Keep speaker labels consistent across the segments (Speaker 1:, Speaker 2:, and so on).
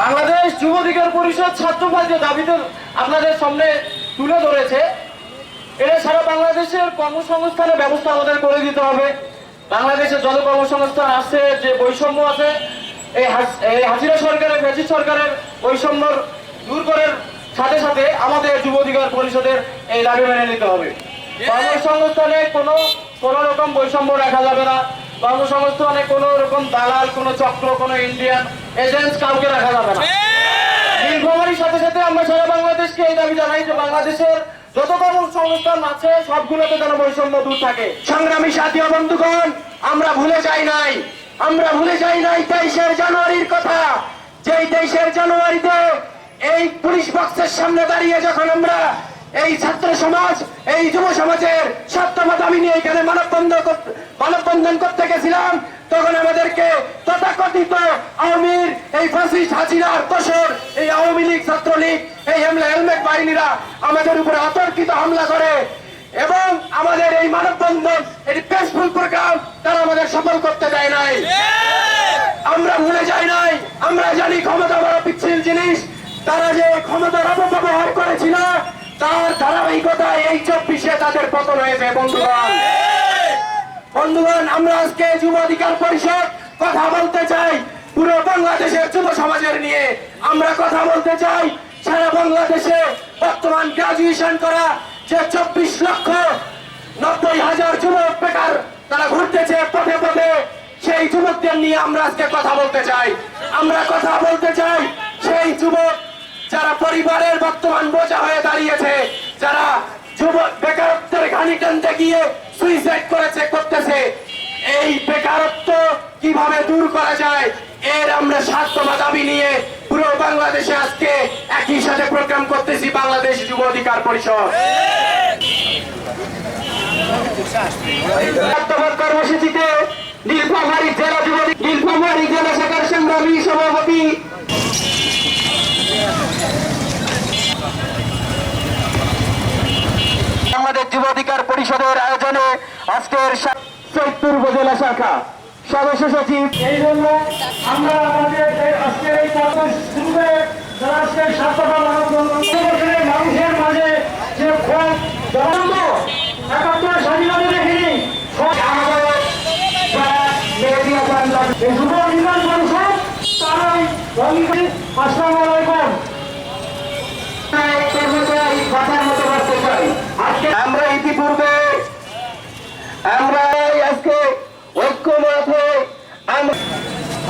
Speaker 1: বাংলাদেশ যুব অধিকার পরিষদ ছাত্রপাল যে দাবিতে আপনাদের সামনে তুলে ধরেছে। এটা সারা বাংলাদেশের কর্মসংস্থানের ব্যবস্থা আমাদের করে দিতে হবে। বাংলাদেশে যত কর্মসংস্থান আছে যে বৈষম্য আছে এই হাসিনা সরকারের ব্রিটিশ সরকারের বৈষম্য দূর করার সাথে সাথে আমাদের যুব অধিকার পরিষদের এই দাবি মেনে নিতে হবে। কর্মসংস্থানে কোনো কোনো রকম বৈষম্য রাখা যাবে না। কর্মসংস্থানে কোনো রকম দালাল, কোনো চক্র, কোনো ইন্ডিয়ান এজেন্ট কাউকে রাখা যাবে না। নীলফামারীর সাথে সাথে আমরা সারা বাংলাদেশকে এই দাবি জানাই যে বাংলাদেশের যত কর্মসংস্থান আছে, সবগুলোতে যেন বৈষম্য দূর থাকে।
Speaker 2: সংগ্রামী সাথী বন্ধুগণ, আমরা ভুলে যাই নাই। আমরা ভুলে যাই নাই তেইশের জানুয়ারির কথা। যেই তেইশের জানুয়ারিতে এই পুলিশ বক্সের সামনে দাঁড়িয়ে যখন আমরা এই ছাত্র সমাজ, এই যুব সমাজের সত্যমা দাবি নিয়ে এখানে মানববন্ধন কর- মানববন্ধন করতে গেছিলাম, তখন আমাদেরকে তথাকথিত আওয়ামীর এই ফাঁসিস্ট হাসিনার দোসর এই আওয়ামী লীগ ছাত্রলীগ, এই হেমলে, হেলমেট বাহিনীরা আমাদের উপরে অতর্কিত হামলা করে। এবং আমাদের এই মানববন্ধন এটি পেসফুল প্রোগ্রাম তারা আমাদের সফল করতে দেয় নাই। আমরা ভুলে যাই নাই, আমরা জানি ক্ষমতা বড় পিচ্ছিল জিনিস, তারা যে ক্ষমতার অপব্যবহার করেছিল, তার ধারাবাহিকতা এই চব্বিশে তাদের পতন হয়েছে, বন্ধুগণ। বন্ধুগণ, আমরা আজকে যুব অধিকার পরিষদ কথা বলতে চাই। পুরো বাংলাদেশের যুব সমাজের নিয়ে আমরা কথা বলতে চাই। সারা বাংলাদেশে বর্তমান গ্রাজুয়েশন করা যে চব্বিশ লক্ষ নব্বই হাজার যুবক বেকার তারা ঘুরতেছে পথে পথে, সেই যুবকদের নিয়ে আমরা আজকে কথা বলতে চাই। আমরা কথা বলতে চাই সেই যুবক যারা পরিবারের বর্তমান বোঝা হয়ে দাঁড়িয়েছে, যারা যুবক বেকারত্বের ঘানি টানতে গিয়ে সুইসাইড করতেছে এই বেকারত্ব কীভাবে দূর করা যায়, এর আমরা স্বাস্থ্যমা দাবি নিয়ে পুরো বাংলাদেশে আজকে একই সাথে প্রোগ্রাম করতেছি বাংলাদেশ যুব অধিকার পরিষদ। আমাদের যুব অধিকার পরিষদের আয়োজনে আজকের সৈয়দপুর উপজেলা শাখা। সদস্য সচিব।
Speaker 3: এই জন্য আমরা আমাদের এই আজকের এই শুরুতে যারা আজকে স্বাস্থ্যকর মানুষের মাঝে যে ক্ষোভ জনন্ত একাত্তর স্বাধীনতা দেখিনি। সব আমাদের যারা মেয়েদিয়া পান্ডা এই যুব নির্মাণ পরিষদ তারাই অঙ্গীকারী আসসালামু আলাইকুম
Speaker 2: কর্মচারী কথার মতো করতে চাই আজকে আমরা ইতিপূর্বে আমরা এই আজকে ঐক্যমত হয়ে আমরা আন্তরিকতার সহিত কথাগুলো শুনব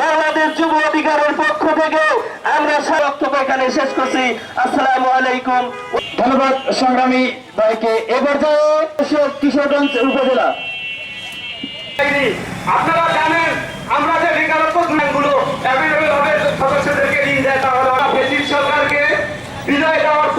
Speaker 2: বাংলাদেশ যুব অধিকারের পক্ষ থেকে আমরা বক্তব্য এখানে শেষ করছি। আসসালামু আলাইকুম। ধন্যবাদ সংগ্রামী ভাইকে। এ পর্যায়ে কিশোরগঞ্জ উপজেলা।
Speaker 3: আপনারা জানেন আমরা যে বেকারত্বগুলো অ্যাভেলেবেল হবে সদস্যদেরকে দিয়ে দেয় তাহলে আমরা সরকারকে বিদায় দেওয়ার